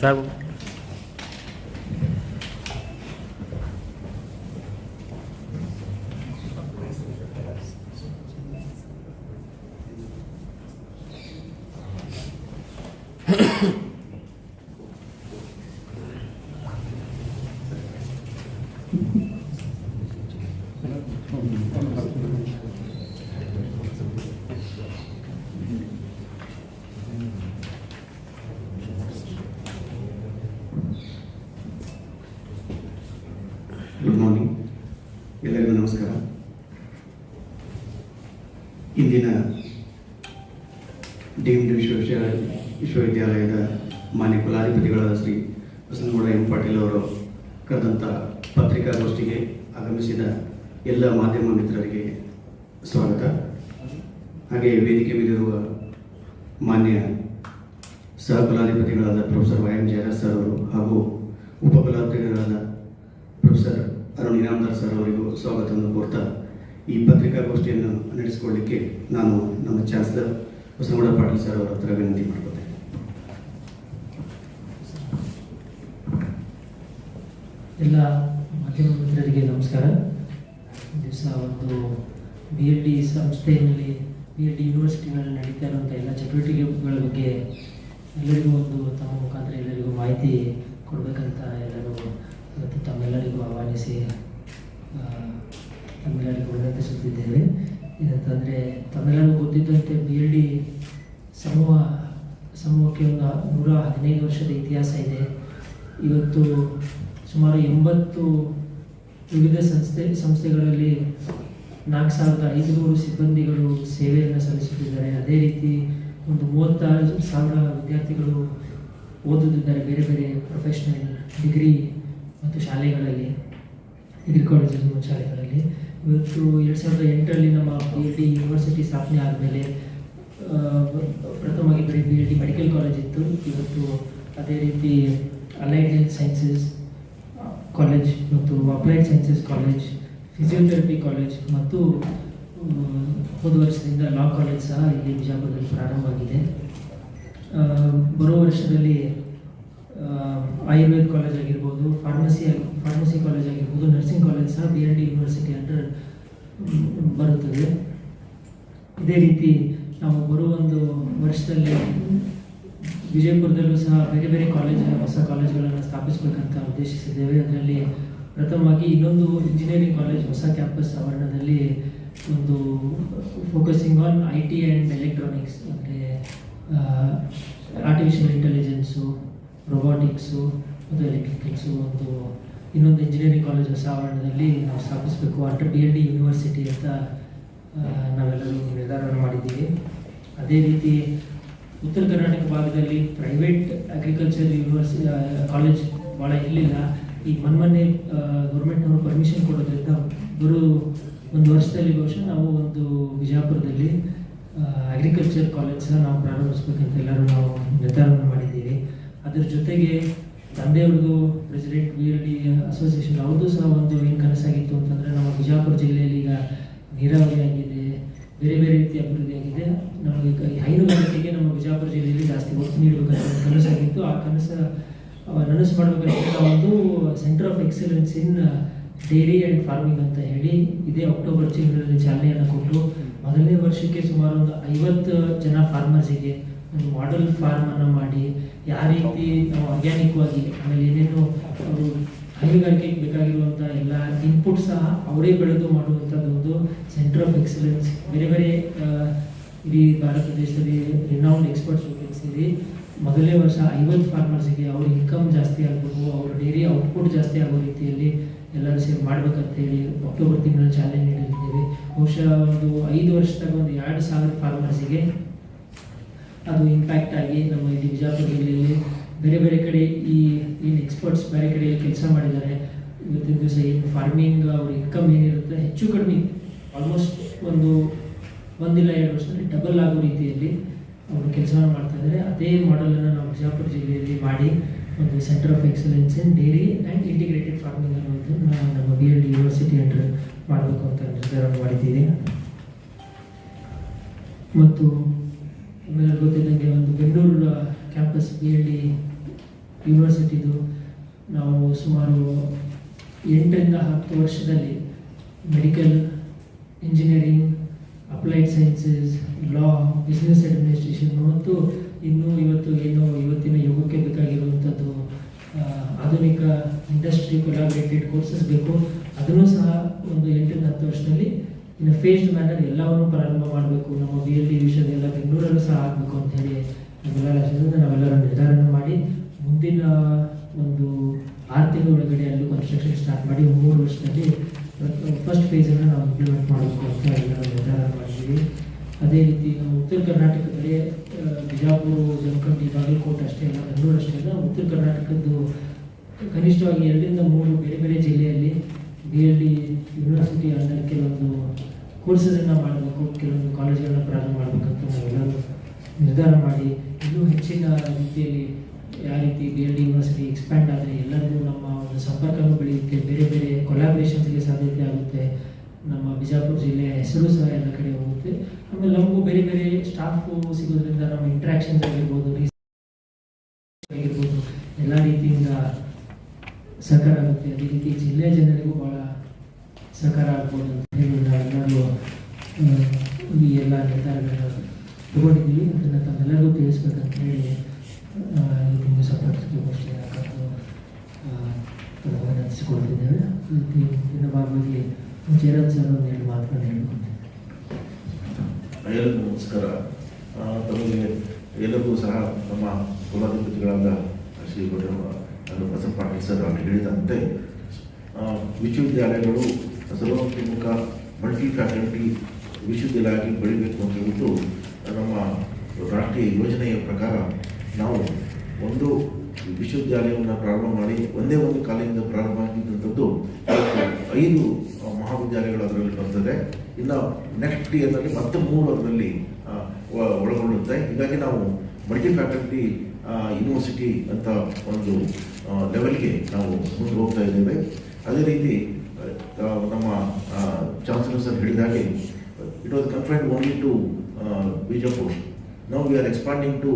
Sir ನಮಸ್ಕಾರ ಇಂದಿನ deemed ವಿಶ್ವವಿದ್ಯಾಲಯ ವಿಶ್ವವಿದ್ಯಾಲಯದ ಮಾನ್ಯ ಕುಲಾಧಿಪತಿಗಳಾದ ಶ್ರೀ ಬಸನಗೌಡ ಎಂ ಪಾಟೀಲ್ ಅವರು ಕರೆದಂಥ ಪತ್ರಿಕಾಗೋಷ್ಠಿಗೆ ಆಗಮಿಸಿದ ಎಲ್ಲ ಮಾಧ್ಯಮ ಮಿತ್ರರಿಗೆ ಸ್ವಾಗತ. ಹಾಗೆ ವೇದಿಕೆ ಮೇಲಿರುವ ಮಾನ್ಯ ಸಹ ಕುಲಾಧಿಪತಿಗಳಾದ professor Y M Jayaraj sir ಅವರು ಹಾಗೂ ಪ್ರೊಫೆಸರ್ ಇನಾಮದಾರ್ ಸರ್ ಅವರಿಗೂ ಸ್ವಾಗತವನ್ನು ಕೋರ್ತಾ ಈ ಪತ್ರಿಕಾಗೋಷ್ಠಿಯನ್ನು ನಡೆಸಿಕೊಳ್ಳಿಕ್ಕೆ ನಾನು ನಮ್ಮ ಚಾನ್ಸಲರ್ ಬಸನಗೌಡ ಪಾಟೀಲ್ ಸರ್ ಅವರ ಹತ್ರ ವಿನಂತಿ ಮಾಡ್ಕೊತೇನೆ. ಎಲ್ಲ ಮಾಧ್ಯಮ ಮಿತ್ರರಿಗೆ ನಮಸ್ಕಾರ. ದಿವಸ ಒಂದು ಬಿ ಎಲ್ ಡಿ ಸಂಸ್ಥೆಯಲ್ಲಿ ಬಿ ಎಲ್ ಡಿ ನಡೀತಾ ಇರುವಂಥ ಎಲ್ಲ ಚಟುವಟಿಕೆಗಳ ಬಗ್ಗೆ ಎಲ್ಲರಿಗೂ ಒಂದು ತಮ್ಮ ಮುಖಾಂತರ ಎಲ್ಲರಿಗೂ ಮಾಹಿತಿ ಕೊಡಬೇಕಂತ ಎಲ್ಲರೂ ತಮ್ಮೆಲ್ಲರಿಗೂ ಆಹ್ವಾನಿಸಿ ತಮ್ಮೆಲ್ಲರಿಗೂ ವಿನಂತಿಸುತ್ತಿದ್ದೇವೆ ಏನಂತಂದರೆ ತಮ್ಮೆಲ್ಲರಿಗೂ ಗೊತ್ತಿದ್ದಂತೆ ಬಿ ಎಲ್ ಡಿ ಸಮೂಹ, ಸಮೂಹಕ್ಕೆ ಒಂದು ನೂರ ಹದಿನೈದು ವರ್ಷದ ಇತಿಹಾಸ ಇದೆ. ಇವತ್ತು ಸುಮಾರು ಎಂಬತ್ತು ವಿವಿಧ ಸಂಸ್ಥೆ, ಸಂಸ್ಥೆಗಳಲ್ಲಿ ನಾಲ್ಕು ಸಾವಿರದ ಐದುನೂರು ಸಿಬ್ಬಂದಿಗಳು ಸೇವೆಯನ್ನು ಸಲ್ಲಿಸುತ್ತಿದ್ದಾರೆ. ಅದೇ ರೀತಿ ಒಂದು ಮೂವತ್ತಾರು ಸಾವಿರ ವಿದ್ಯಾರ್ಥಿಗಳು ಓದುತ್ತಿದ್ದಾರೆ, ಬೇರೆ ಬೇರೆ ಪ್ರೊಫೆಷ್ನಲ್ ಡಿಗ್ರಿ ಮತ್ತು ಶಾಲೆಗಳಲ್ಲಿ ಡಿಗ್ರಿ ಕಾಲೇಜಲ್ಲಿ ಶಾಲೆಗಳಲ್ಲಿ. ಇವತ್ತು ಎರಡು ಸಾವಿರದ ಎಂಟರಲ್ಲಿ ನಮ್ಮ ಬಿ ಎಲ್ ಡಿ ಯೂನಿವರ್ಸಿಟಿ ಸ್ಥಾಪನೆ ಆದಮೇಲೆ ಪ್ರಥಮವಾಗಿ ಬರೀ B L D medical college ಇತ್ತು. ಇವತ್ತು ಅದೇ ರೀತಿ ಅಲೈಡ್ ಹೆಲ್ತ್ ಸೈನ್ಸಸ್ ಕಾಲೇಜ್ ಮತ್ತು applied sciences college physiotherapy college ಮತ್ತು ಹೋದ ವರ್ಷದಿಂದ ಲಾ ಕಾಲೇಜ್ ಸಹ ಇಲ್ಲಿ ಬಿಜಾಪುರದಲ್ಲಿ ಪ್ರಾರಂಭವಾಗಿದೆ. ಬರೋ ವರ್ಷದಲ್ಲಿ ಆಯುರ್ವೇದ ಕಾಲೇಜ್ ಆಗಿರ್ಬೋದು ಫಾರ್ಮಸಿ ಫಾರ್ಮಸಿ ಕಾಲೇಜ್ ಆಗಿರ್ಬೋದು ನರ್ಸಿಂಗ್ ಕಾಲೇಜ್ ಸಹ B L D university under ಬರುತ್ತದೆ. ಇದೇ ರೀತಿ ನಾವು ಬರುವ ಒಂದು ವರ್ಷದಲ್ಲಿ ವಿಜಯಪುರದಲ್ಲೂ ಸಹ ಬೇರೆ ಬೇರೆ ಕಾಲೇಜ್ ಹೊಸ ಕಾಲೇಜ್ಗಳನ್ನು ಸ್ಥಾಪಿಸಬೇಕಂತ ಉದ್ದೇಶಿಸಿದ್ದೇವೆ. ಅದರಲ್ಲಿ ಪ್ರಥಮವಾಗಿ ಇನ್ನೊಂದು ಇಂಜಿನಿಯರಿಂಗ್ ಕಾಲೇಜ್ ಹೊಸ ಕ್ಯಾಂಪಸ್ ಆವರಣದಲ್ಲಿ ಒಂದು focusing on I T and electronics ಅಂದರೆ ಆರ್ಟಿಫಿಷಿಯಲ್ ಇಂಟೆಲಿಜೆನ್ಸು ರೊಬಾಟಿಕ್ಸು ಮತ್ತು ಎಲೆಕ್ಟ್ರಿಕಲ್ಸು ಒಂದು ಇನ್ನೊಂದು ಇಂಜಿನಿಯರಿಂಗ್ ಕಾಲೇಜ್ ಹೊಸ ಆವರಣದಲ್ಲಿ ನಾವು ಸ್ಥಾಪಿಸಬೇಕು. Under B L D university ಅಂತ ನಾವೆಲ್ಲರೂ ನಿರ್ಧಾರವನ್ನು ಮಾಡಿದ್ದೀವಿ. ಅದೇ ರೀತಿ ಉತ್ತರ ಕರ್ನಾಟಕ ಭಾಗದಲ್ಲಿ ಪ್ರೈವೇಟ್ ಅಗ್ರಿಕಲ್ಚರ್ ಯೂನಿವರ್ಸಿ ಕಾಲೇಜ್ ಭಾಳ ಇರಲಿಲ್ಲ ಈಗ ಮೊನ್ನೆ ಗೌರ್ಮೆಂಟ್ನವರು ಪರ್ಮಿಷನ್ ಕೊಡೋದ್ರಿಂದ ಗುರು ಒಂದು ವರ್ಷದಲ್ಲಿ ಬಹುಶಃ ನಾವು ಒಂದು ಬಿಜಾಪುರದಲ್ಲಿ ಅಗ್ರಿಕಲ್ಚರ್ ಕಾಲೇಜ್ ಸಹ ನಾವು ಪ್ರಾರಂಭಿಸ್ಬೇಕಂತ ಎಲ್ಲರೂ ನಾವು ನಿರ್ಧಾರವನ್ನು ಮಾಡಿದ್ದೀವಿ. ಅದ್ರ ಜೊತೆಗೆ ತಂದೆಯವ್ರದ್ದು president B L D association ಅವ್ರದ್ದು ಸಹ ಒಂದು ಏನು ಕನಸಾಗಿತ್ತು ಅಂತಂದರೆ ನಮ್ಮ ಬಿಜಾಪುರ ಜಿಲ್ಲೆಯಲ್ಲಿ ಈಗ ನೀರಾವರಿ ಆಗಿದೆ, ಬೇರೆ ಬೇರೆ ರೀತಿ ಅಭಿವೃದ್ಧಿ ಆಗಿದೆ. ನಮಗೆ ಹೈನುಗಾರಿಕೆಗೆ ನಮ್ಮ ಬಿಜಾಪುರ ಜಿಲ್ಲೆಯಲ್ಲಿ ಜಾಸ್ತಿ ಒತ್ತು ನೀಡಬೇಕಂತ ಕನಸಾಗಿತ್ತು. ಆ ಕನಸು ನನಸು ಮಾಡಬೇಕಂತ ಒಂದು centre of excellence in dairy and farming ಅಂತ ಹೇಳಿ ಇದೇ ಅಕ್ಟೋಬರ್ ತಿಂಗಳಲ್ಲಿ ಚಾಲನೆಯನ್ನು ಕೊಟ್ಟು, ಮೊದಲನೇ ವರ್ಷಕ್ಕೆ ಸುಮಾರು ಒಂದು ಐವತ್ತು ಜನ ಫಾರ್ಮರ್ಸಿಗೆ ಒಂದು ಫಾರ್ಮ್ ಫಾರ್ಮನ್ನು ಮಾಡಿ ಯಾವ ರೀತಿ ನಾವು ಆರ್ಗ್ಯಾನಿಕ್ ಆಗಿ ಆಮೇಲೆ ಏನೇನು ಅವರು ಹೈನುಗಾರಿಕೆಗೆ ಬೇಕಾಗಿರುವಂಥ ಎಲ್ಲ ಇನ್ಪುಟ್ ಸಹ ಅವರೇ ಬೆಳೆದು ಮಾಡುವಂಥದ್ದು ಒಂದು ಸೆಂಟರ್ ಆಫ್ ಎಕ್ಸಲೆನ್ಸ್ ಬೇರೆ ಬೇರೆ ಇಡೀ ಭಾರತ ದೇಶದಲ್ಲಿ ರಿನೌಂಡ್ ಎಕ್ಸ್ಪರ್ಟ್ಸ್ ಜೊತೆಗೆ ಸೇರಿ ಮೊದಲನೇ ವರ್ಷ ಐವತ್ತು ಫಾರ್ಮರ್ಸಿಗೆ ಅವ್ರ ಇನ್ಕಮ್ ಜಾಸ್ತಿ ಆಗಬೇಕು ಅವ್ರ ಡೈರಿ ಔಟ್ಪುಟ್ ಜಾಸ್ತಿ ಆಗೋ ರೀತಿಯಲ್ಲಿ ಎಲ್ಲರೂ ಸೇರಿ ಮಾಡ್ಬೇಕಂತ ಹೇಳಿ ಅಕ್ಟೋಬರ್ ತಿಂಗಳ ಚಾಲೆಂಜ್ ನೀಡಿದ್ದೇವೆ ಬಹುಶಃ ಒಂದು ಐದು ವರ್ಷದಾಗ ಒಂದು ಎರಡು ಸಾವಿರ ಫಾರ್ಮರ್ಸಿಗೆ ಅದು ಇಂಪ್ಯಾಕ್ಟ್ ಆಗಿ ನಮ್ಮ ಇಲ್ಲಿ ಬಿಜಾಪುರ ಜಿಲ್ಲೆಯಲ್ಲಿ ಬೇರೆ ಬೇರೆ ಕಡೆ ಈ, ಏನು ಎಕ್ಸ್ಪರ್ಟ್ಸ್ ಬೇರೆ ಕಡೆ ಕೆಲಸ ಮಾಡಿದ್ದಾರೆ. ಇವತ್ತಿನ ದಿವಸ ಏನು ಫಾರ್ಮಿಂಗ್ ಅವ್ರ ಇನ್ಕಮ್ ಏನಿರುತ್ತೆ ಹೆಚ್ಚು ಕಡಿಮೆ ಆಲ್ಮೋಸ್ಟ್ ಒಂದು ಒಂದಿಲ್ಲ ಎರಡು ವರ್ಷದಲ್ಲಿ ಡಬಲ್ ಆಗೋ ರೀತಿಯಲ್ಲಿ ಅವರು ಕೆಲಸವನ್ನು ಮಾಡ್ತಾ ಇದ್ದಾರೆ. ಅದೇ ಮಾಡೆಲನ್ನು ನಾವು ಬಿಜಾಪುರ ಜಿಲ್ಲೆಯಲ್ಲಿ ಮಾಡಿ ಒಂದು centre of excellence in dairy and integrated farming ಅನ್ನೋದನ್ನು ನಮ್ಮ B L D university under ಮಾಡಬೇಕು ಅಂತ ನಿರ್ಧಾರ ಮಾಡಿದ್ದೀವಿ. ಮತ್ತು ನಿಮ್ಮೆಲ್ಲ ಗೊತ್ತಿದ್ದಂಗೆ ಒಂದು Bengaluru campus B L D ಯೂನಿವರ್ಸಿಟಿದು ನಾವು ಸುಮಾರು ಎಂಟರಿಂದ ಹತ್ತು ವರ್ಷದಲ್ಲಿ medical engineering applied sciences law business administration ಮತ್ತು ಇನ್ನೂ ಇವತ್ತು ಏನು ಇವತ್ತಿನ ಯುಗಕ್ಕೆ ಬೇಕಾಗಿರುವಂಥದ್ದು ಆಧುನಿಕ ಇಂಡಸ್ಟ್ರಿ ಕೊಲಾಬ್ರೇಟೆಡ್ ಕೋರ್ಸಸ್ ಬೇಕು. ಅದನ್ನು ಸಹ ಒಂದು ಎಂಟರಿಂದ ಹತ್ತು ವರ್ಷದಲ್ಲಿ ಇನ್ನು ಫೇಸ್ಡ್ ಮ್ಯಾನರ್ ಎಲ್ಲವನ್ನು ಪ್ರಾರಂಭ ಮಾಡಬೇಕು. ನಮ್ಮ ಬಿ ಎಲ್ ಟಿ ವಿಷನ್ ಎಲ್ಲ ಬೆಂಗಳೂರಲ್ಲೂ ಸಹ ಆಗಬೇಕು ಅಂತ ಹೇಳಿ ನಮ್ಮೆಲ್ಲ ಲಕ್ಷದಿಂದ ನಾವೆಲ್ಲರೂ ನಿರ್ಧಾರನ ಮಾಡಿ ಮುಂದಿನ ಒಂದು ಆರು ತಿಂಗಳ ಒಳಗಡೆ ಅಲ್ಲಿ ಕನ್ಸ್ಟ್ರಕ್ಷನ್ ಸ್ಟಾರ್ಟ್ ಮಾಡಿ ಮೂರು ವರ್ಷದಲ್ಲಿ ಫಸ್ಟ್ ಫೇಸನ್ನು ನಾವು ಇಂಪ್ಲಿಮೆಂಟ್ ಮಾಡಬೇಕು ಅಂತ ಎಲ್ಲರೂ ನಿರ್ಧಾರ ಮಾಡಿದ್ದೀವಿ. ಅದೇ ರೀತಿ ನಮ್ಮ ಉತ್ತರ ಕರ್ನಾಟಕದಲ್ಲಿ ಬಿಜಾಪುರ ಜಮಖಂಡಿ ಬಾಗಲಕೋಟೆ ಅಷ್ಟೇ ಅಲ್ಲ, ಬೆಂಗಳೂರು ಅಷ್ಟೇ ಅಲ್ಲ, ಉತ್ತರ ಕರ್ನಾಟಕದ್ದು ಕನಿಷ್ಠವಾಗಿ ಎರಡರಿಂದ ಮೂರು ಬೇರೆ ಬೇರೆ ಜಿಲ್ಲೆಯಲ್ಲಿ B L D university under ಕೆಲವೊಂದು ಕೋರ್ಸಸನ್ನು ಮಾಡಬೇಕು, ಕೆಲವೊಂದು ಕಾಲೇಜುಗಳನ್ನ ಪ್ರಾರಂಭ ಮಾಡಬೇಕಂತ ನಾವೆಲ್ಲರೂ ನಿರ್ಧಾರ ಮಾಡಿ, ಇನ್ನೂ ಹೆಚ್ಚಿನ ರೀತಿಯಲ್ಲಿ ಯಾವ ರೀತಿ B L D university expand ಆದರೆ ಎಲ್ಲರಿಗೂ ನಮ್ಮ ಒಂದು ಸಂಪರ್ಕನೂ ಬೆಳೆಯುತ್ತೆ, ಬೇರೆ ಬೇರೆ ಕೊಲಾಬ್ರೇಷನ್ಸ್ಗೆ ಸಾಧ್ಯತೆ ಆಗುತ್ತೆ. ನಮ್ಮ ಬಿಜಾಪುರ ಜಿಲ್ಲೆಯ ಹೆಸರು ಸಹ ಎಲ್ಲ ಕಡೆ ಹೋಗುತ್ತೆ. ಆಮೇಲೆ ನಮಗೂ ಬೇರೆ ಬೇರೆ ಸ್ಟಾಫು ಸಿಗೋದ್ರಿಂದ ನಮ್ಮ ಇಂಟ್ರಾಕ್ಷನ್ಸ್ ಆಗಿರ್ಬೋದು ಆಗಿರ್ಬೋದು, ಎಲ್ಲ ರೀತಿಯಿಂದ ಸಹಕಾರ ಆಗುತ್ತೆ. ಅದೇ ರೀತಿ ಜಿಲ್ಲೆಯ ಜನರಿಗೂ ಭಾಳ ಸಹಕಾರ ಆಗ್ಬೋದು ಅಂತ ಹೇಳಿ ನಾವೆಲ್ಲರೂ ಈ ಎಲ್ಲ ನಿರ್ಧಾರಗಳನ್ನ ತಗೊಂಡಿದ್ದೀವಿ. ಅದನ್ನು ತಮ್ಮೆಲ್ಲರಿಗೂ ತಿಳಿಸ್ಬೇಕಂತ ಹೇಳಿ ತುಂಬ ಸಪೋರ್ಟ್ ಸಪೋರ್ಟ್ಸ್ಗೋಷ್ಠಿ ಕರೆದು ವಿನಂತಿಸಿಕೊಳ್ತಿದ್ದೇವೆ ದಿನ ಭಾಗವಾಗಿ ಜಯರಾಜ್ ಸರ್ ಒಂದು ಎರಡು ಮಾತುಗಳನ್ನು ಹೇಳ್ಕೊಂಡೆ ಎಲ್ಲರಿಗೂ ನಮಸ್ಕಾರ. ತಮಗೆ ಎಲ್ಲರಿಗೂ ಸಹ ನಮ್ಮ ಕುಲಾಧಿಪತಿಗಳಾದ ಶ್ರೀ ನಾನು ಬಸವ ಪಾಟೀಲ್ ಸರ್ ಹೇಳಿದಂತೆ ವಿಶ್ವವಿದ್ಯಾಲಯಗಳು ಸರ್ವತೋಮುಖ ಮಲ್ಟಿ ಫ್ಯಾಕಲ್ಟಿ ವಿಶ್ವವಿದ್ಯಾಲಯ ಆಗಿ ಬೆಳಿಬೇಕು ಅಂತ ಹೇಳ್ಬಿಟ್ಟು ನಮ್ಮ ರಾಷ್ಟ್ರೀಯ ಯೋಜನೆಯ ಪ್ರಕಾರ ನಾವು ಒಂದು ವಿಶ್ವವಿದ್ಯಾಲಯವನ್ನು ಪ್ರಾರಂಭ ಮಾಡಿ ಒಂದೇ ಒಂದು ಕಾಲೇಜಿಂದ ಪ್ರಾರಂಭ ಆಗಿದ್ದಂಥದ್ದು ಐದು ಮಹಾವಿದ್ಯಾಲಯಗಳು ಅದರಲ್ಲಿ ಬರ್ತದೆ ಇನ್ನು ನೆಕ್ಸ್ಟ್ ಇಯರ್ನಲ್ಲಿ ಮತ್ತೆ ಮೂರು ಅದರಲ್ಲಿ ಒಳಗೊಳ್ಳುತ್ತೆ. ಹೀಗಾಗಿ ನಾವು ಮಲ್ಟಿ ಫ್ಯಾಕಲ್ಟಿ ಯೂನಿವರ್ಸಿಟಿ ಅಂತ ಒಂದು ಲೆವೆಲ್ಗೆ ನಾವು ಮುಂದೆ ಹೋಗ್ತಾ ಇದ್ದೇವೆ. ಅದೇ ರೀತಿ ನಮ್ಮ ಚಾನ್ಸಲರ್ ಸರ್ ಹೇಳಿದಾಗೆ it was confine only to Bijapur now we are expanding to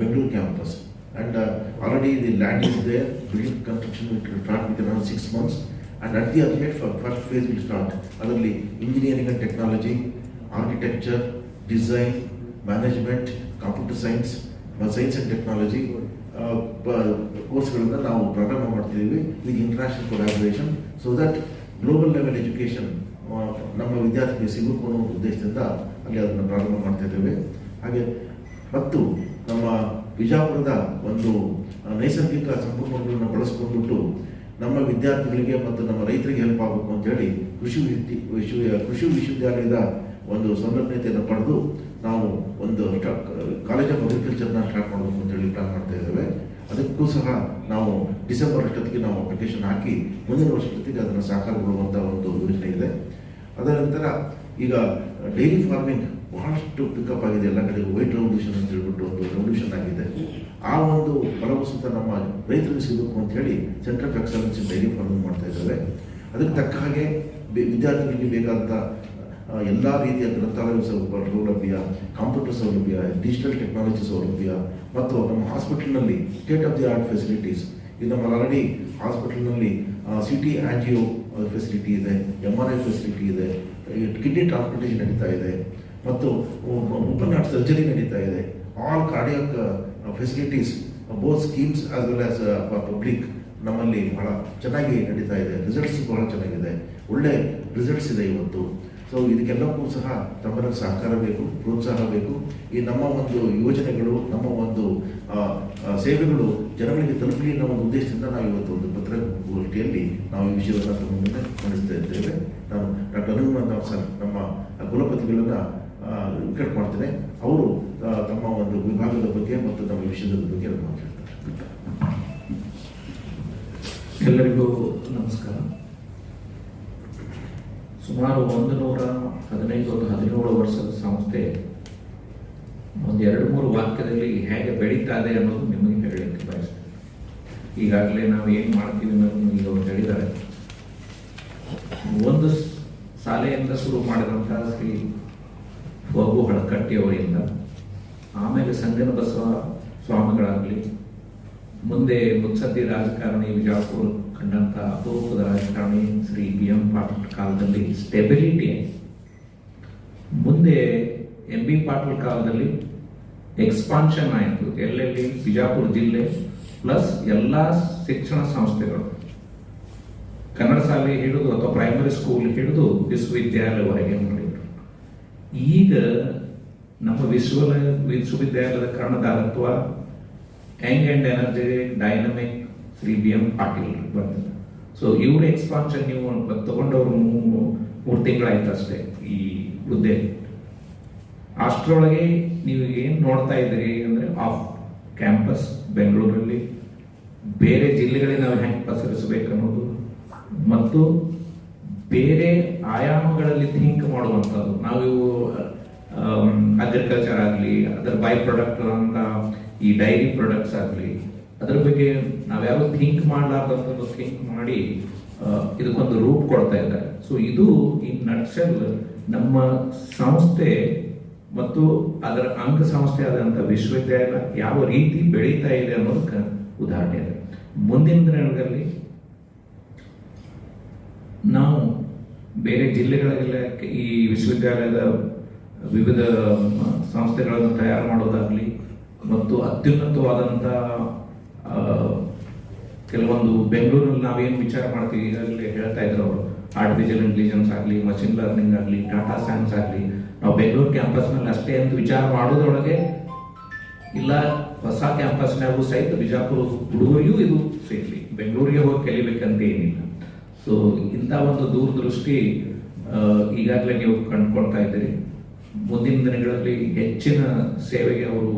Bengaluru campus and already the land is there building construction start with around six months and at the ultimate for first phase will start ಅದರಲ್ಲಿ engineering and technology architecture design management computer science science and technology ಕೋರ್ಸ್ಗಳನ್ನ ನಾವು ಪ್ರಾರಂಭ ಮಾಡ್ತಿದ್ದೀವಿ. With international collaboration so that global level education ನಮ್ಮ ವಿದ್ಯಾರ್ಥಿಗಳಿಗೆ ಸಿಗಬೇಕು ಅನ್ನೋ ಉದ್ದೇಶದಿಂದ ಅಲ್ಲಿ ಅದನ್ನು ಪ್ರಾರಂಭ ಮಾಡ್ತಾ ಹಾಗೆ ಮತ್ತು ನಮ್ಮ ಬಿಜಾಪುರದ ಒಂದು ನೈಸರ್ಗಿಕ ಸಂಪನ್ಮೂಲಗಳನ್ನು ಬಳಸ್ಕೊಂಡ್ಬಿಟ್ಟು ನಮ್ಮ ವಿದ್ಯಾರ್ಥಿಗಳಿಗೆ ಮತ್ತು ನಮ್ಮ ರೈತರಿಗೆ ಹೆಲ್ಪ್ ಆಗಬೇಕು ಅಂತೇಳಿ ಕೃಷಿ ವಿಶ್ವ ಕೃಷಿ ವಿಶ್ವವಿದ್ಯಾಲಯದ ಒಂದು ಸಂಲಗ್ನತೆಯನ್ನು ಪಡೆದು ನಾವು ಒಂದು ಕಾಲೇಜ್ ಆಫ್ ಅಗ್ರಿಕಲ್ಚರ್ನ ಸ್ಟಾರ್ಟ್ ಮಾಡಬೇಕು ಅಂತೇಳಿ ಪ್ಲಾನ್ ಮಾಡ್ತಾ ಇದ್ದೇವೆ. ಅದಕ್ಕೂ ಸಹ ನಾವು ಡಿಸೆಂಬರ್ ಅಷ್ಟೊತ್ತಿಗೆ ನಾವು ಅಪ್ಲಿಕೇಶನ್ ಹಾಕಿ ಮುಂದಿನ ವರ್ಷದೊತ್ತಿಗೆ ಅದನ್ನು ಸಾಕಾರಗೊಳ್ಳುವಂಥ ಒಂದು ಯೋಜನೆ ಇದೆ. ಅದರ ನಂತರ ಈಗ ಡೈರಿ ಫಾರ್ಮಿಂಗ್ ಬಹಳಷ್ಟು ಪಿಕಪ್ ಆಗಿದೆ ಎಲ್ಲ ಕಡೆ ವೈಟ್ ರೆವಲ್ಯೂಷನ್ ಅಂತ ಹೇಳ್ಬಿಟ್ಟು ಒಂದು ರೆವಲ್ಯೂಷನ್ ಆಗಿದೆ. ಆ ಒಂದು ಫಲವು ಸುತ್ತ ನಮ್ಮ ರೈತರಿಗೆ ಸಿಗಬೇಕು ಅಂತ ಹೇಳಿ centre of excellence daily farming ಮಾಡ್ತಾ ಇದ್ದೇವೆ. ಅದಕ್ಕೆ ತಕ್ಕ ಹಾಗೆ ವಿದ್ಯಾರ್ಥಿಗಳಿಗೆ ಬೇಕಾದಂಥ ಎಲ್ಲ ರೀತಿಯ ಗ್ರಂಥಾಲಯ ಸೌಲಭ್ಯ ಕಂಪ್ಯೂಟರ್ ಸೌಲಭ್ಯ ಡಿಜಿಟಲ್ ಟೆಕ್ನಾಲಜಿ ಸೌಲಭ್ಯ, ಮತ್ತು ನಮ್ಮ ಹಾಸ್ಪಿಟಲ್ನಲ್ಲಿ state of the art facilities ಇದು ನಮ್ಮ ಆಲ್ರೆಡಿ ಹಾಸ್ಪಿಟಲ್ನಲ್ಲಿ ಸಿ ಟಿ ಆಂಜಿಯೋ ಫೆಸಿಲಿಟಿ ಇದೆ ಎಂ ಆರ್ ಐ ಫೆಸಿಲಿಟಿ ಇದೆ ಕಿಡ್ನಿ ಟ್ರಾನ್ಸ್ಪ್ಲಾಂಟೇಷನ್ ನಡೀತಾ ಇದೆ, ಮತ್ತು ಓಪನ್ ಸರ್ಜರಿ ನಡೀತಾ ಇದೆ. All cardiac facilities both schemes as well as public ನಮ್ಮಲ್ಲಿ ಬಹಳ ಚೆನ್ನಾಗಿ ನಡೀತಾ ಇದೆ. ರಿಸಲ್ಟ್ಸ್ ಬಹಳ ಚೆನ್ನಾಗಿದೆ. ಒಳ್ಳೆ ರಿಸಲ್ಟ್ಸ್ ಇದೆ ಇವತ್ತು. ಸೊ ಇದಕ್ಕೆಲ್ಲಕ್ಕೂ ಸಹ ತಮ್ಮರ ಸಹಕಾರ ಬೇಕು, ಪ್ರೋತ್ಸಾಹ ಬೇಕು. ಈ ನಮ್ಮ ಒಂದು ಯೋಜನೆಗಳು, ನಮ್ಮ ಒಂದು ಸೇವೆಗಳು ಜನಗಳಿಗೆ ತಲುಪಲಿ ಅನ್ನೋ ಒಂದು ಉದ್ದೇಶದಿಂದ ನಾವು ಇವತ್ತು ಒಂದು ಪತ್ರಿಕಾಗೋಷ್ಠಿಯಲ್ಲಿ ನಾವು ಈ ವಿಷಯವನ್ನು ತಮ್ಮ ಮುಂದೆ ಮಂಡಿಸ್ತಾ ಇದ್ದೇವೆ. ನಾನು ಡಾಕ್ಟರ್ ಅನುಮಂತ ಸರ್ ನಮ್ಮ ಕುಲಪತಿಗಳನ್ನು ವಿಕೆಟ್ ಮಾಡ್ತೇನೆ. ಅವರು ತಮ್ಮ ಒಂದು ವಿಭಾಗದ ಬಗ್ಗೆ ಮತ್ತು ನಮ್ಮ ವಿಷಯದ ಬಗ್ಗೆ ಮಾತಾಡ್ತಾರೆ. ಎಲ್ಲರಿಗೂ ನಮಸ್ಕಾರ. ಸುಮಾರು ಒಂದು ನೂರ ಹದಿನೈದು ಒಂದು ಹದಿನೇಳು ವರ್ಷದ ಸಂಸ್ಥೆ ಒಂದು ಎರಡು ಮೂರು ವಾಕ್ಯದಲ್ಲಿ ಹೇಗೆ ಬೆಳೀತಾ ಇದೆ ಅನ್ನೋದು ನಿಮಗೆ ಹೇಳಲಿಕ್ಕೆ ಬಯಸ್ತೇನೆ. ಈಗಾಗಲೇ ನಾವು ಏನು ಮಾಡ್ತೀವಿ ಅನ್ನೋದು ಈಗ ಅವ್ರು ಹೇಳಿದ್ದಾರೆ. ಒಂದು ಶಾಲೆಯಿಂದ ಶುರು ಮಾಡಿದಂತಹ ಶ್ರೀ ಫಗು ಹಳಕಟ್ಟಿಯವರಿಂದ, ಆಮೇಲೆ ಸಂಗನ ಬಸವ ಸ್ವಾಮಿಗಳಾಗಲಿ ಮುಂದೆ ಮುತ್ಸದ್ದಿ ರಾಜಕಾರಣಿ ವಿಜಾಪುರ ಕಂಡಂಥ ಅಪರೂಪದ ರಾಜಕಾರಣಿ ಶ್ರೀ ಬಿ ಎಂ ಪಾಟೀಲ್ ಕಾಲದಲ್ಲಿ ಸ್ಟೆಬಿಲಿಟಿ ಮುಂದೆ ಎಂ ಬಿ ಪಾಟೀಲ್ ಕಾಲದಲ್ಲಿ ಎಕ್ಸ್ಪಾನ್ಷನ್ ಆಯಿತು. ಎಲ್ಲೆಲ್ಲಿ? ಬಿಜಾಪುರ ಜಿಲ್ಲೆ ಪ್ಲಸ್ ಎಲ್ಲ ಶಿಕ್ಷಣ ಸಂಸ್ಥೆಗಳು. ಕನ್ನಡ ಶಾಲೆ ಹಿಡಿದು ಅಥವಾ ಪ್ರೈಮರಿ ಸ್ಕೂಲ್ ಹಿಡಿದು ವಿಶ್ವವಿದ್ಯಾಲಯವರೆಗೆ ಮಾಡಿದರು ಈಗ ನಮ್ಮ ವಿಶ್ವ ವಿಶ್ವವಿದ್ಯಾಲಯದ ಕರ್ಣಧಾರತ್ವ young and energetic dynamic Shri B M Patil ಬಂದಿದೆ. ಸೊ ಇವ್ರ ಎಕ್ಸ್ಪಾನ್ಷನ್ ನೀವು ತಗೊಂಡವ್ರು ಮೂರು ತಿಂಗಳಾಯ್ತು ಅಷ್ಟೇ ಈ ಹುದ್ದೆ. ಅಷ್ಟರೊಳಗೆ ನೀವು ಏನು ನೋಡ್ತಾ ಇದ್ದೀರಿ ಅಂದರೆ ಆಫ್ ಕ್ಯಾಂಪಸ್ ಬೆಂಗಳೂರಲ್ಲಿ ಬೇರೆ ಜಿಲ್ಲೆಗಳಿಗೆ ನಾವು ಹೆಂಗೆ ಪಸರಿಸಬೇಕು ಅನ್ನೋದು ಮತ್ತು ಬೇರೆ ಆಯಾಮಗಳಲ್ಲಿ ಥಿಂಕ್ ಮಾಡುವಂಥದ್ದು. ನಾವು ಅಗ್ರಿಕಲ್ಚರ್ ಆಗಲಿ, ಅದರ ಬೈ ಪ್ರಾಡಕ್ಟ್ ಅಂತ ಈ ಡೈರಿ ಪ್ರಾಡಕ್ಟ್ಸ್ ಆಗಲಿ, ಅದ್ರ ಬಗ್ಗೆ ನಾವ್ಯಾರು ಥಿಂಕ್ ಮಾಡಲಾರ್ದಂಥದ್ದು ಥಿಂಕ್ ಮಾಡಿ ಇದಕ್ಕೊಂದು ರೂಪ್ ಕೊಡ್ತಾ ಇದ್ದಾರೆ. ಸೊ ಇದು ಈ ನಟ್ಸೆಲ್ ನಮ್ಮ ಸಂಸ್ಥೆ ಮತ್ತು ಅದರ ಅಂಗ ಸಂಸ್ಥೆ ಆದಂಥ ವಿಶ್ವವಿದ್ಯಾಲಯ ಯಾವ ರೀತಿ ಬೆಳೀತಾ ಇದೆ ಅನ್ನೋದಕ್ಕೆ ಉದಾಹರಣೆ ಇದೆ. ಮುಂದಿನ ದಿನಗಳಲ್ಲಿ ನಾವು ಬೇರೆ ಜಿಲ್ಲೆಗಳಲ್ಲಿ ಈ ವಿಶ್ವವಿದ್ಯಾಲಯದ ವಿವಿಧ ಸಂಸ್ಥೆಗಳನ್ನು ತಯಾರು ಮಾಡೋದಾಗಲಿ ಮತ್ತು ಅತ್ಯುನ್ನತವಾದಂಥ ಕೆಲವೊಂದು ಬೆಂಗಳೂರಲ್ಲಿ ನಾವೇನು ವಿಚಾರ ಮಾಡ್ತೀವಿ ಈಗಾಗಲೇ ಹೇಳ್ತಾ ಇದ್ರು ಅವರು. ಆರ್ಟಿಫಿಷಿಯಲ್ ಇಂಟೆಲಿಜೆನ್ಸ್ ಆಗಲಿ ಮಷಿನ್ ಲರ್ನಿಂಗ್ ಆಗಲಿ ಡಾಟಾ ಸೈನ್ಸ್ ಆಗಲಿ, ನಾವು ಬೆಂಗಳೂರು ಕ್ಯಾಂಪಸ್ನಲ್ಲಿ ಅಷ್ಟೇ ಅಂತ ವಿಚಾರ ಮಾಡೋದ್ರೊಳಗೆ ಇಲ್ಲ, ಹೊಸ ಕ್ಯಾಂಪಸ್ನಾಗೂ ಸಹಿತ ಬಿಜಾಪುರ ಹುಡುಗರಿಗೂ ಇದು ಸಿಗ್ಲಿ ಬೆಂಗಳೂರಿಗೆ ಹೋಗಿ ಕಲಿಬೇಕಂತ ಏನಿಲ್ಲ. ಸೊ ಇಂಥ ಒಂದು ದೂರದೃಷ್ಟಿ ಈಗಾಗಲೇ ನೀವು ಕಂಡುಕೊಳ್ತಾ ಇದ್ದೀರಿ. ಮುಂದಿನ ದಿನಗಳಲ್ಲಿ ಹೆಚ್ಚಿನ ಸೇವೆಗೆ ಅವರು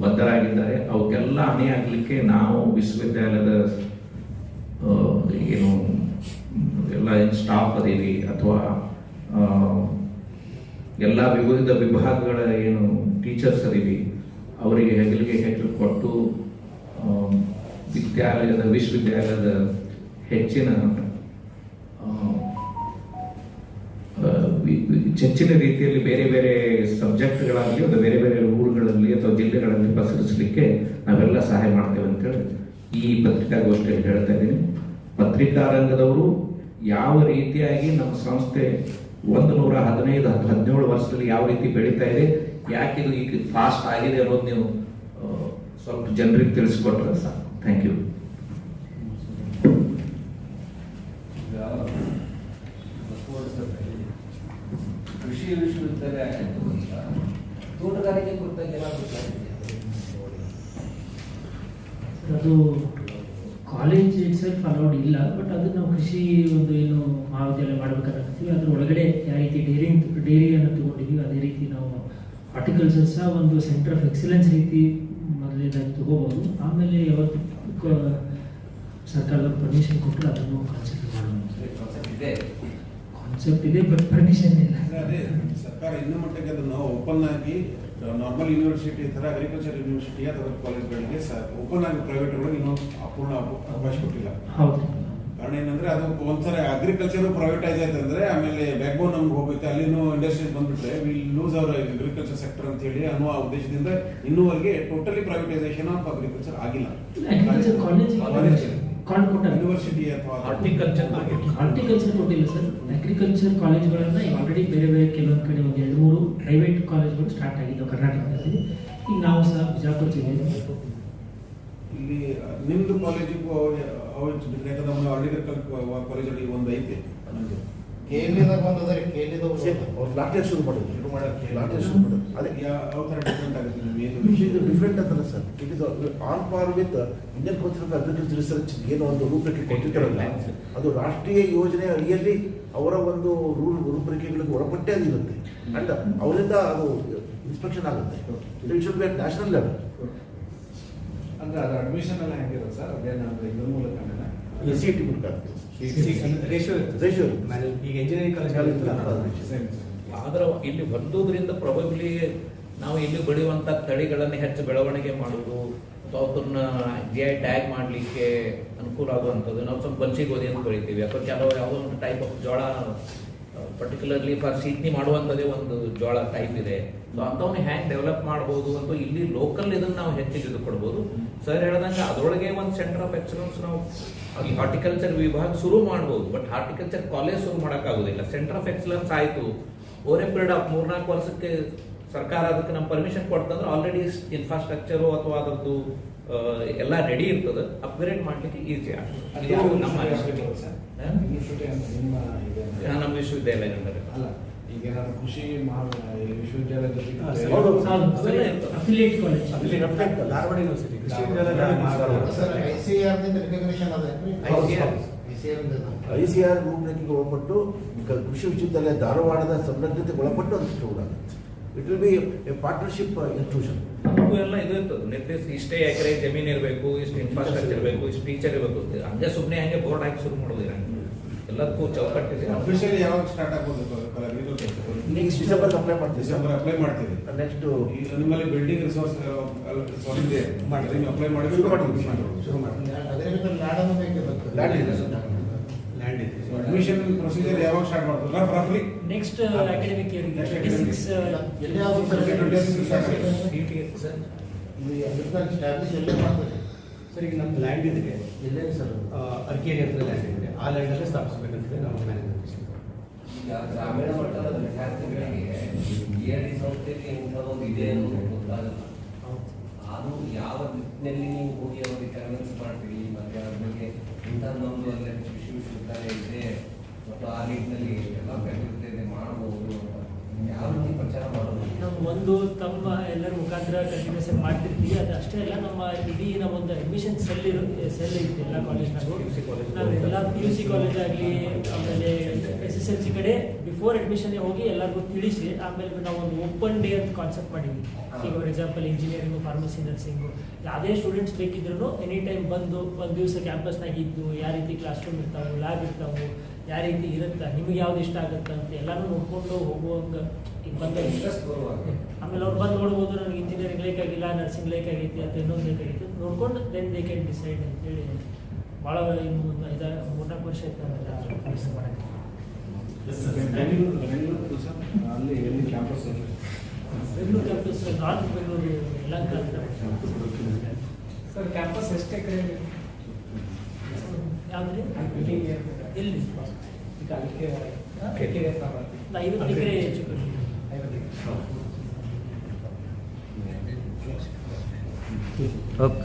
ಬದ್ಧರಾಗಿದ್ದಾರೆ. ಅವಕ್ಕೆಲ್ಲ ಆಗಲಿಕ್ಕೆ ನಾವು ವಿಶ್ವವಿದ್ಯಾಲಯದ ಏನು, ಎಲ್ಲ ಸ್ಟಾಫ್ ಅದೀವಿ ಅಥವಾ ಎಲ್ಲ ವಿವಿಧ ವಿಭಾಗಗಳ ಏನು ಟೀಚರ್ಸ್ ಅದೀವಿ. ಅವರಿಗೆ ಹೆಗಲಿಗೆ ಹೆಗಲು ಕೊಟ್ಟು ವಿದ್ಯಾಲಯದ, ವಿಶ್ವವಿದ್ಯಾಲಯದ ಹೆಚ್ಚಿನ ಹೆಚ್ಚಿನ ರೀತಿಯಲ್ಲಿ ಬೇರೆ ಬೇರೆ ಸಬ್ಜೆಕ್ಟ್ಗಳಾಗಲಿ ಅಥವಾ ಬೇರೆ ಬೇರೆ ಅಥವಾ ಜಿಲ್ಲೆಗಳಲ್ಲಿ ಪಸರಿಸಲಿಕ್ಕೆ ನಾವೆಲ್ಲ ಸಹಾಯ ಮಾಡ್ತೇವೆ ಅಂತೇಳಿ ಈ ಪತ್ರಿಕಾಗೋಷ್ಠಿಯಲ್ಲಿ ಹೇಳ್ತಾ ಇದ್ದೀನಿ. ಪತ್ರಿಕಾ ರಂಗದವರು ಯಾವ ರೀತಿಯಾಗಿ ನಮ್ಮ ಸಂಸ್ಥೆ ಒಂದು ನೂರ ಹದಿನೈದು ಹದಿನೇಳು ವರ್ಷದಲ್ಲಿ ಯಾವ ರೀತಿ ಬೆಳೀತಾ ಇದೆ, ಯಾಕೆ ಇದು ಈಗ ಫಾಸ್ಟ್ ಆಗಿದೆ ಅನ್ನೋದು ನೀವು ಸ್ವಲ್ಪ ಜನರಿಗೆ ತಿಳಿಸ್ಕೊಟ್ರೆ ಸರ್ ಥ್ಯಾಂಕ್ ಯು ಕೃಷಿ ವಿಶ್ವವಿದ್ಯಾಲಯ ತೋಟಗಾರಿಕೆ ಕುರಿತಾಗಿ ಅದು ಕಾಲೇಜ್ ಇಟ್ ಸೆಲ್ಫ್ ಅಲೌಡ್ ಇಲ್ಲ ಬಟ್ ಅದು ನಾವು ಕೃಷಿ ಒಂದು ಏನು ಮಹಾವಿದ್ಯಾಲಯ ಮಾಡ್ಬೇಕಂತೀವಿ ಅದ್ರ ಒಳಗಡೆ ಯಾವ ರೀತಿ ಡೈರಿ ಡೈರಿಯನ್ನು ತಗೊಂಡಿದ್ವಿ ಅದೇ ರೀತಿ ನಾವು ಹಾರ್ಟಿಕಲ್ಚರ್ ಸಹ ಒಂದು ಸೆಂಟರ್ ಆಫ್ ಎಕ್ಸಲೆನ್ಸ್ ರೀತಿ ಮೊದಲನೇದಾಗಿ ತಗೋಬೋದು. ಆಮೇಲೆ ಯಾವತ್ತು ಸರ್ಕಾರದವ್ರು ಪರ್ಮಿಷನ್ ಕೊಟ್ಟರೆ ಅದನ್ನು ಕನ್ಸಿಡರ್ ಮಾಡೋಣ ಇದೆ. ಕಾನ್ಸೆಪ್ಟ್ ಇದೆ ಬಟ್ ಪರ್ಮಿಷನ್ ಇಲ್ಲ. ಸರ್ಕಾರ ಇನ್ನೂ ಮಟ್ಟಕ್ಕೆ ಅದನ್ನು ಓಪನ್ ಆಗಿ ನಾರ್ಮಲ್ ಯೂನಿವರ್ಸಿಟಿ ಥರ ಅಗ್ರಿಕಲ್ಚರ್ ಯೂನಿವರ್ಸಿಟಿ ಅಥವಾ ಕಾಲೇಜ್ಗಳಿಗೆ ಓಪನ್ ಆಗಿ ಪ್ರೈವೇಟ್ಗಳಿಗೆ ಇನ್ನೂ ಅಪೂರ್ಣ ಅವ- ಅವಕಾಶ ಕೊಟ್ಟಿಲ್ಲ. ಕಾರಣ ಏನಂದ್ರೆ ಅದು ಒಂದ್ಸರಿ ಅಗ್ರಿಕಲ್ಚರ್ ಪ್ರೈವೇಟೈಸ್ ಆಯ್ತು ಅಂದ್ರೆ ಆಮೇಲೆ ಬ್ಯಾಕ್ ಬೋನ್ ನಮ್ಗೆ ಹೋಗುತ್ತೆ. ಅಲ್ಲಿನೂ ಇಂಡಸ್ಟ್ರೀಸ್ ಬಂದ್ಬಿಟ್ರೆ will lose our agriculture sector ಅಂತ ಹೇಳಿ ಅನ್ನುವ ಉದ್ದೇಶದಿಂದ ಇನ್ನೂವರೆಗೆ ಟೋಟಲಿ ಪ್ರೈವೇಟೈಸೇಷನ್ ಆಫ್ ಅಗ್ರಿಕಲ್ಚರ್ ಆಗಿಲ್ಲ. ಅಗ್ರಿಕಲ್ಚರ್ ಕಾಲೇಜ್ ಕಾಂಡ್ ಕೊಟ್ಟಾರೆ ಯೂನಿವರ್ಸಿಟಿ ಅಥವಾ ಹಾರ್ಟಿಕಲ್ಚರ್ ಹಾರ್ಟಿಕಲ್ಚರ್ ಕೊಟ್ಟಿಲ್ಲ ಸರ್ ಅಗ್ರಿಕಲ್ಚರ್ ಕಾಲೇಜ್ಗಳನ್ನ ಆಲ್ರೆಡಿ ಬೇರೆ ಬೇರೆ ಕೆಲವೊಂದು ಕಡೆ ಒಂದು ಎರಡು ಮೂರು ಪ್ರೈವೇಟ್ ಕಾಲೇಜ್ಗಳು ಸ್ಟಾರ್ಟ್ ಆಗಿದ್ದವು ಕರ್ನಾಟಕದಲ್ಲಿ. ಈಗ ನಾವು ಸಹ ಬಿಜಾಪುರ ಜಿಲ್ಲೆಯಲ್ಲಿ ಇಲ್ಲಿ ನಿಮ್ದು ಕಾಲೇಜಿಗೂ ಯಾಕಂದ್ರೆ ನಮ್ಮ ಅಗ್ರಿಕಲ್ಚರ್ ಕಾಲೇಜಲ್ಲಿ ಒಂದು ಐತೆ ಕೇಲಿದಾಗ ಬಂದದ್ರಿ ಕೇಲಿದಾಗ ಅವ್ರು ಇಯರ್ ಶುರು ಮಾಡೋದು ಶುರು ಮಾಡಿ ಲಾಸ್ಟ್ ಶುರು ಮಾಡೋದು ಅದಕ್ಕೆ ಯಾವ ಥರ ಡಿಫ್ರೆಂಟ್ ಆಗುತ್ತೆ ಏನು? ಇದು ಡಿಫ್ರೆಂಟ್ ಅಂತಲ್ಲ sir it is on par with Indian council of agriculture research ಏನೋ ಒಂದು ರೂಪರೇಖೆ ಕೊಟ್ಟಿದ್ದಾರಲ್ಲ ಅದು ರಾಷ್ಟ್ರೀಯ ಯೋಜನೆ ಅಡಿಯಲ್ಲಿ ಅವರ ಒಂದು ರೂಲ್ ರೂಪರೇಖೆಗಳಿಗೆ ಒಳಪಟ್ಟೆ ಅದಿರುತ್ತೆ ಅಂಡ್ ಅವರಿಂದ ಅದು ಇನ್ಸ್ಪೆಕ್ಷನ್ ಆಗುತ್ತೆ. It should be at national level ಅಂದ್ರೆ ಅದು ಅಡ್ಮಿಷನ್ ಎಲ್ಲ ಹೆಂಗಿರುತ್ತೆ ಸರ್ ಅದೇನಂದ್ರೆ ಇದ್ರ ಸಿ ಟಿ ಮೂಲಕ ರೇಷಿಯೋ ರೇಷಿಯೋ ಈಗ ಇಂಜಿನಿಯರಿಂಗ್ ಕಾಲೇಜ್ ಆದ್ರೆ ಇಲ್ಲಿ ಹೊಂದೋದ್ರಿಂದ ಪ್ರಾಬಬ್ಲಿ ನಾವು ಇಲ್ಲಿ ಬೆಳೆಯುವಂತ ತಳಿಗಳನ್ನು ಹೆಚ್ಚು ಬೆಳವಣಿಗೆ ಮಾಡೋದು ಅಥವಾ ಅದನ್ನ ಜಿ ಐ ಟ್ಯಾಗ್ ಮಾಡಲಿಕ್ಕೆ ಅನುಕೂಲ ಆಗುವಂಥದ್ದು. ನಾವು ಸ್ವಲ್ಪ ಬನ್ಸಿ ಗೋಧಿ ಅಂತ ಬೆಳಿತೀವಿ ಅಥವಾ ಕೆಲವು ಯಾವುದೋ ಒಂದು ಟೈಪ್ ಆಫ್ ಜೋಳ ಪರ್ಟಿಕ್ಯುಲರ್ಲಿ ಫಾರ್ ಸೀತ್ನಿ ಮಾಡುವಂಥದ್ದೇ ಒಂದು ಜೋಳ ಟೈಪ್ ಇದೆ. ಸೊ ಅಂಥವನ್ನ ಹ್ಯಾಂಗ್ ಡೆವಲಪ್ ಮಾಡ್ಬೋದು ಅಂತ ಇಲ್ಲಿ ಲೋಕಲ್ ಇದನ್ನ ನಾವು ಹೆಚ್ಚಿಗೆ ಇದು ಕೊಡ್ಬೋದು ಸರ್ ಹೇಳ್ದಂಗೆ ಅದರೊಳಗೆ ಒಂದು ಸೆಂಟರ್ ಆಫ್ ಎಕ್ಸಲೆನ್ಸ್ ನಾವು ಈ ಹಾರ್ಟಿಕಲ್ಚರ್ ವಿಭಾಗ ಶುರು ಮಾಡ್ಬೋದು ಬಟ್ ಹಾರ್ಟಿಕಲ್ಚರ್ ಕಾಲೇಜ್ ಶುರು ಮಾಡೋಕ್ಕಾಗೋದಿಲ್ಲ. ಸೆಂಟರ್ ಆಫ್ ಎಕ್ಸಲೆನ್ಸ್ ಆಯಿತು ಓವರ್ ಎ ಪೀರಿಯಡ್ ಆಫ್ ಮೂರ್ನಾಲ್ಕು ವರ್ಷಕ್ಕೆ ಸರ್ಕಾರ ಅದಕ್ಕೆ ನಮ್ಮ ಪರ್ಮಿಷನ್ ಕೊಡ್ತಂದ್ರೆ ಆಲ್ರೆಡಿ ಇನ್ಫ್ರಾಸ್ಟ್ರಕ್ಚರು ಅಥವಾ ಅದರದ್ದು ಎಲ್ಲ ರೆಡಿ ಇರ್ತದೆ. ಅಪ್ಗ್ರೇಡ್ ಮಾಡ್ಲಿಕ್ಕೆ ಈಸಿ ಆಗ್ತದೆ. ನಮ್ಮ ಅನಿಸಿಕೆ. ಈಗ ಏನಾದ್ರು ಕೃಷಿ ಧಾರವಾಡ ಯೂನಿವರ್ಸಿಟಿ ಕೃಷಿ ಐ ಸಿ ಆರ್ ರೆಕಗ್ನಿಷನ್ ಅದೇನ್ರಿ ICR. I C I C R ರೂಪರೇಖೆಗೆ ಒಳಪಟ್ಟು ಕೃಷಿ ವಿಶ್ವವಿದ್ಯಾಲಯ ಧಾರವಾಡದ ಸಂಲಗ್ನತೆಗೆ ಒಳಪಟ್ಟು ಅದು ಕೂಡ it will be a partnership institution ನಮಗೂ ಎಲ್ಲ ಇದು ಇರ್ತದೆ. ನಿರ್ದಿಷ್ಟ ಇಷ್ಟೇ ಎಕರೆ ಜಮೀನು ಇರಬೇಕು ಇಷ್ಟು ಇನ್ಫ್ರಾಸ್ಟ್ರಕ್ಚರ್ ಇರಬೇಕು ಇಷ್ಟು ಟೀಚರ್ ಇರಬೇಕು. ಹಂಗೆ ಸುಮ್ಮನೆ ಹಂಗೆ ಬೋರ್ಡ್ ಹಾಕಿ ಶುರು ಮಾಡೋದಿಲ್ಲ. ಎಲ್ಲದಕ್ಕೂ ಚೌಕಟ್ಟಿದೆ. ಅಫಿಷಿಯಲಿ ಯಾವಾಗ ಸ್ಟಾರ್ಟ್ ಆಗ್ಬೋದು ನೆಕ್ಸ್ಟ್ ಡಿಸೆಂಬರ್ ಅಪ್ಲೈ ಮಾಡ್ತೀವಿ ಡಿಸೆಂಬರ್ ಅಪ್ಲೈ ಮಾಡ್ತೀವಿ ನೆಕ್ಸ್ಟ್ ನಿಮ್ಮಲ್ಲಿ ಬಿಲ್ಡಿಂಗ್ ರಿಸೋರ್ಸ್ ರಿಸೋರ್ಸ್ ಇದೆ. ಮಾಡ್ತೀವಿ. ಅಪ್ಲೈ ಮಾಡಿ ಶುರು ಮಾಡ್ತೀವಿ. ಶುರು ಮಾಡಿ ಅಗ್ರಿಕಲ್ಚರ್ ಲ್ಯಾಂಡ್ ಅನ್ನು ಬೇಕಿರುತ್ತೆ ಇದೆ ಸರ್. ಲ್ಯಾಂಡ್ ಇದೆ ಅಡ್ಮಿಷನ್ ಪ್ರೊಸೀಜರ್ ಯಾವಾಗ ಸ್ಟಾರ್ಟ್ ಮಾಡ್ತಾರೆ ರಫ್ ರಫ್ಲಿ ನೆಕ್ಸ್ಟ್ ಅಕಾಡೆಮಿಕ್ ಟ್ವೆಂಟಿ ಸಿಕ್ಸ್ ಎಲ್ಲಿ ಆಗುತ್ತೆ ಸರ್? ಸರ್ ಇದು ಅಗ್ರಿಕಲ್ಚರ್ ಸ್ಟಾಬ್ಲಿಷ್ ಎಲ್ಲೇ ಮಾಡ್ತಾರೆ. ಸರ್ ಈಗ ನಮ್ಮ ಲ್ಯಾಂಡ್ ಇದೆ. ಎಲ್ಲೇ ಸರ್ ಅರ್ಕೇರಿ ಹತ್ರ ಲ್ಯಾಂಡ್ ಇದೆ. ಆ ಲ್ಯಾಂಡಲ್ಲೇ ಸ್ಥಾಪಿಸಬೇಕಂತಿದೆ ನಮ್ಮ ಮ್ಯಾನೇಜ್ಮೆಂಟ್ ಈಗ ಗ್ರಾಮೀಣ ಮಟ್ಟದ ವಿದ್ಯಾರ್ಥಿಗಳಿಗೆ ಸಂಸ್ಥೆಗೆ ಇಂಥ ಇಂಥದ್ದೊಂದು ಇದೆ ಅನ್ನೋದು ಗೊತ್ತಾಗಲ್ಲ. ಅದು ಯಾವ ದಿಕ್ಕಿನಲ್ಲಿ ನೀವು ಹೋಗಿ ಅವರಿಗೆ ಕನ್ವಿನ್ಸ್ ಮಾಡ್ತೀರಿ? ಮತ್ತೆ ಅದ್ರ ಬಗ್ಗೆ ಇಂಥದ್ದೊಂದು ಅಲ್ಲೇ ಕೃಷಿ ವಿಶ್ವವಿದ್ಯಾಲಯ ಇದೆ. ಮತ್ತು ಆ ನಿಟ್ಟಿನಲ್ಲಿ ಎಲ್ಲ ಫೆಸಿಲಿಟಿ ಇದೆ ಮಾಡಬಹುದು ಅಂತ ಯಾವ ರೀತಿ ಪ್ರಚಾರ ಮಾಡೋದು? ನಾವು ಒಂದು ತಮ್ಮ ಎಲ್ಲರ ಮುಖಾಂತರ ಕಂಟಿನ್ಯೂಸ್ ಮಾಡ್ತಿರ್ತೀವಿ. ಅದು ಅಷ್ಟೇ ಅಲ್ಲ ನಮ್ಮ ಇಡೀ ನಮ್ಮ ಒಂದು ಅಡ್ಮಿಷನ್ ಸೆಲ್ ಇರೋ ಸೆಲ್ ಇರುತ್ತೆ ಎಲ್ಲ ಕಾಲೇಜ್ನಾಗೂ ಎಲ್ಲ ಪಿ ಯು ಸಿ ಕಾಲೇಜ್ ಆಗಲಿ ಆಮೇಲೆ ಎಸ್ ಎಸ್ ಎಲ್ ಸಿ ಕಡೆ ಬಿಫೋರ್ ಅಡ್ಮಿಷನ್ಗೆ ಹೋಗಿ ಎಲ್ಲರಿಗೂ ತಿಳಿಸಿ ಆಮೇಲೆ ನಾವು ಒಂದು ಓಪನ್ ಡೇ ಅಂತ ಕಾನ್ಸೆಪ್ಟ್ ಮಾಡಿದ್ವಿ. ಈಗ for example engineering pharmacy nursing ಯಾವುದೇ ಸ್ಟೂಡೆಂಟ್ಸ್ ಬೇಕಿದ್ರು ಎನಿ ಟೈಮ್ ಬಂದು ಒಂದು ದಿವಸ ಕ್ಯಾಂಪಸ್ನಾಗ ಇದ್ದು ಯಾವ ರೀತಿ ಕ್ಲಾಸ್ ರೂಮ್ ಇರ್ತಾವೆ ಲ್ಯಾಬ್ ಇರ್ತಾವೆ ಯಾವ ರೀತಿ ಇರುತ್ತೆ ನಿಮ್ಗೆ ಯಾವ್ದು ಇಷ್ಟ ಆಗುತ್ತೆ ಅಂತ ಎಲ್ಲಾನು ನೋಡ್ಕೊಂಡು ಹೋಗುವಂಗ ಈಗ ಬಂದ ಇಂಟ್ರೆಸ್ಟ್ ಬರುವಾಗ. ಆಮೇಲೆ ಅವ್ರು ಬಂದು ನೋಡ್ಬೋದು ನನಗೆ ಇಂಜಿನಿಯರಿಂಗ್ ಬೇಕಾಗಿಲ್ಲ ನರ್ಸಿಂಗ್ ಆಗೈತಿ ಅಂತ ಇನ್ನೊಂದು ಬೇಕಾಗಿತ್ತು ನೋಡ್ಕೊಂಡು ದೆನ್ ದೇ ಕ್ಯಾನ್ ಡಿಸೈಡ್ ಅಂತೇಳಿ ಭಾಳ ಇನ್ನು ಐದು ಮೂರ್ನಾಲ್ಕು ವರ್ಷ ಆಯ್ತು ಮಾಡಕ್ಕೆ. ಅಲ್ಲಿ ಎಲ್ಲಿ campus Bengaluru campus north Bengaluru ಎಲ್ಲ ಅಂತ ಸರ್ ಕ್ಯಾಂಪಸ್ ಎಷ್ಟು ಎಕರೆ ಯಾವ್ದು ಬಿಲ್ಡಿಂಗ್ ಎಲ್ಲಿ ಈಗ ಅದಕ್ಕೆ ಹಾ? ಎಕರೆ ತಗೊಳ್ಳಿ. ಒಂದು ಐವತ್ತು ಎಕರೆ ಹೆಚ್ಚು ಕಡಿಮೆ ಐವತ್ತು ಎಕರೆ. ಓಕೆ